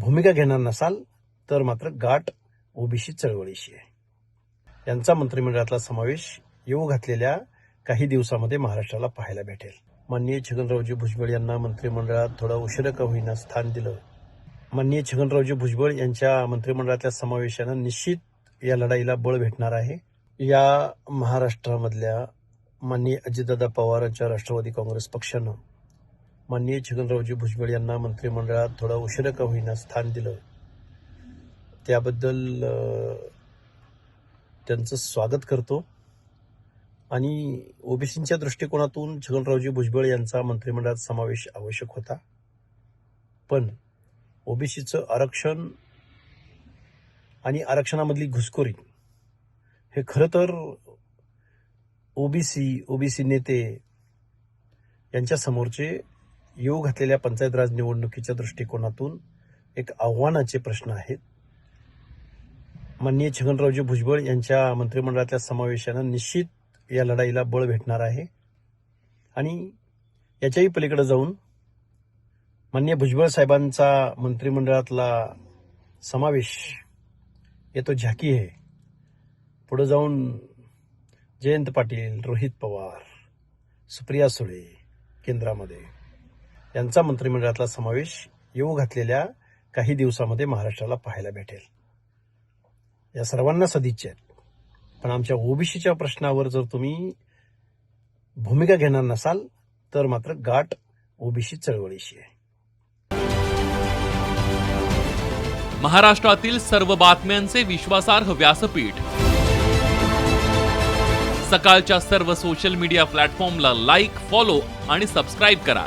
भूमिका घेणार नसाल तर मात्र गाठ ओबीसी चळवळीशी आहे. यांचा मंत्रिमंडळातला समावेश येऊ घातलेल्या काही दिवसामध्ये महाराष्ट्राला पाहायला भेटेल. माननीय छगनरावजी भुजबळ यांना मंत्रिमंडळात थोडा उशिरा का होईना स्थान दिलं. माननीय छगनरावजी भुजबळ यांच्या मंत्रिमंडळातल्या समावेशानं निश्चित या लढाईला बळ भेटणार आहे. या महाराष्ट्रामधल्या माननीय अजितदादा पवारांच्या राष्ट्रवादी काँग्रेस पक्षानं माननीय छगनरावजी भुजबळ यांना मंत्रिमंडळात थोडा उशिरा का होईना स्थान दिलं. त्याबद्दल त्यांचं स्वागत करतो. आणि ओबीसींच्या दृष्टिकोनातून छगनरावजी भुजबळ यांचा मंत्रिमंडळात समावेश आवश्यक होता. पण ओबीसीचं आरक्षण आणि आरक्षणामधली घुसखोरी हे खरं तर ओबीसी ओबीसी नेते यांच्या समोरचे येऊ घातलेल्या पंचायत राज निवडणुकीच्या दृष्टिकोनातून एक आव्हानाचे प्रश्न आहेत. माननीय छगनरावजी भुजबळ यांच्या मंत्रिमंडळातल्या समावेशानं निश्चित या लढाईला बळ भेटणार आहे. आणि याच्याही पलीकडे जाऊन माननीय भुजबळ साहेबांचा मंत्रिमंडळातला समावेश येतो झाकी आहे. पुढे जाऊन जयंत पाटील रोहित पवार सुप्रिया सुळे केंद्रामध्ये. यांचा मंत्रिमंडळातला समावेश येऊ घातलेल्या काही दिवसामध्ये महाराष्ट्राला पाहायला भेटेल. या सर्वांना सदिच्छा आहेत. पण आमच्या ओबीसीच्या प्रश्नावर जर तुम्ही भूमिका घेणार नसाल तर मात्र गाठ ओबीसी चळवळीशी आहे. महाराष्ट्रातील सर्व बातम्यांचे विश्वासार्ह व्यासपीठ. सकाळच्या सर्व सोशल मीडिया प्लॅटफॉर्मला लाईक फॉलो आणि सबस्क्राईब करा.